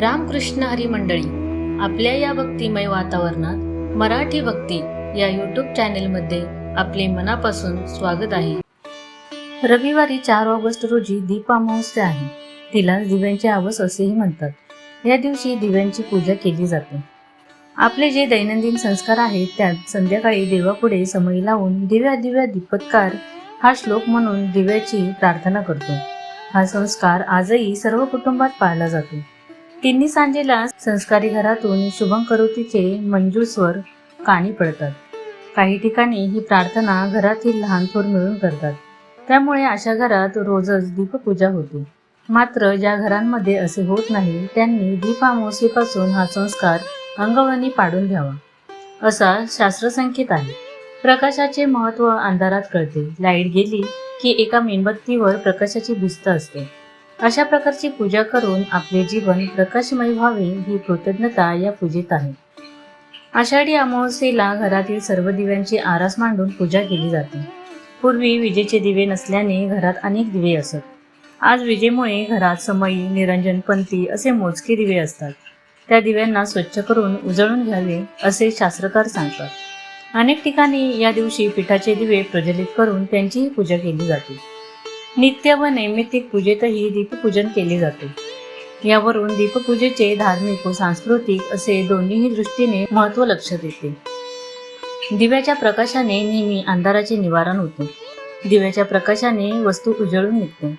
रामकृष्ण हरी मंडळी आपल्या या भक्तिमय वातावरणात मराठी भक्ती या यूट्यूब चॅनेलमध्ये आपले मनापासून स्वागत आहे. रविवारी चार ऑगस्ट रोजी दीप अमावस्या आहे. तिला दिव्यांचे आवस असेही म्हणतात. या दिवशी दिव्यांची पूजा केली जाते. आपले जे दैनंदिन संस्कार आहेत त्यात संध्याकाळी देवापुढे समयी लावून दिव्या दिव्या दीपत्कार हा श्लोक म्हणून दिव्याची प्रार्थना करतो. हा संस्कार आजही सर्व कुटुंबात पाळला जातो. तिन्ही सांजेला संस्कारी घरातून शुभम करोतीचे मंजूळ स्वर काणी पडतात. काही ठिकाणी ही प्रार्थना घरातील लहान थोर मिळून करतात. त्यामुळे अशा घरात रोजच दीपपूजा होते. मात्र ज्या घरांमध्ये असे होत नाही त्यांनी दीपामोसीपासून हा संस्कार अंगवळणी पाडून घ्यावा. असा शास्त्रसंकेत आहे. प्रकाशाचे महत्त्व अंधारात कळते. लाइट गेली की एका मेणबत्तीवर प्रकाशाची भिस्त असते. अशा प्रकारची पूजा करून आपले जीवन प्रकाशमय व्हावे ही कृतज्ञता या पूजेत आहे. आषाढी अमावस्येला घरातील सर्व दिव्यांची आरास मांडून पूजा केली जाते. पूर्वी विजेचे दिवे नसल्याने घरात अनेक दिवे असत. आज विजेमुळे घरात समई निरंजन पंथी असे मोजके दिवे असतात. त्या दिव्यांना स्वच्छ करून उजळून घ्यावे असे शास्त्रकार सांगतात. अनेक ठिकाणी या दिवशी पिठाचे दिवे प्रज्वलित करून त्यांचीही पूजा केली जाते. नित्य व नैमित्तिक पूजेतही दीपपूजन केले जाते. यावरून दीपपूजेचे धार्मिक व सांस्कृतिक असे दोन्हीही दृष्टीने महत्त्व लक्षात येते दिव्याच्या प्रकाशाने नेहमी अंधाराचे निवारण होते. दिव्याच्या प्रकाशाने वस्तू उजळून निघते.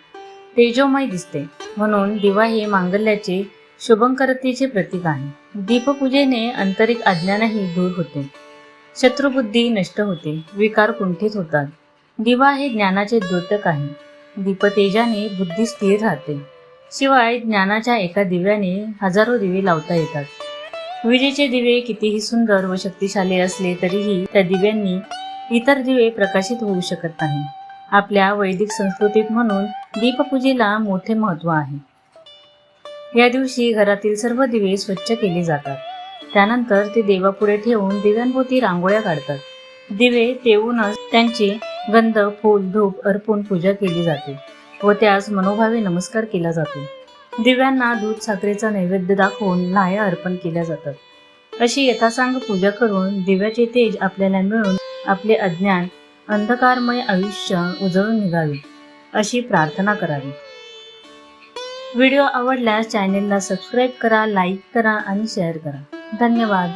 तेजोमय दिसते. म्हणून दिवा हे मांगल्याचे शुभंकरतेचे प्रतीक आहे. दीपपूजेने आंतरिक अज्ञानही दूर होते. शत्रुबुद्धी नष्ट होते. विकार कुंठित होतात. दिवा हे ज्ञानाचे द्योतक आहे. दीपतेजाने बुद्धी स्थिर राहते. शिवाय ज्ञानाच्या एका दिव्याने हजारो दिवे लावता येतात. विजेचे दिवे कितीही सुंदर व शक्तिशाली असले तरीही त्या दिव्यांनी इतर दिवे प्रकाशित होऊ शकत नाही. आपल्या वैदिक संस्कृतीत म्हणून दीपपूजेला मोठे महत्त्व आहे. या दिवशी घरातील सर्व दिवे स्वच्छ केले जातात. त्यानंतर ते देवापुढे ठेवून दिव्यांभोवती रांगोळ्या काढतात. दिवे तेवूनच त्यांचे गंध फूल धूप अर्पून पूजा केली जाते व त्यास मनोभावे नमस्कार केला जातो. दिव्यांना दूध साखरेचा नैवेद्य दाखवून नाया अर्पण केल्या जातात. अशी यथासांग पूजा करून दिव्याचे तेज आपल्याला मिळून आपले अज्ञान अंधकारमय आयुष्य उजळून निघावे अशी प्रार्थना करावी. व्हिडिओ आवडल्यास चॅनेलला सबस्क्राईब करा लाईक करा आणि शेअर करा. धन्यवाद.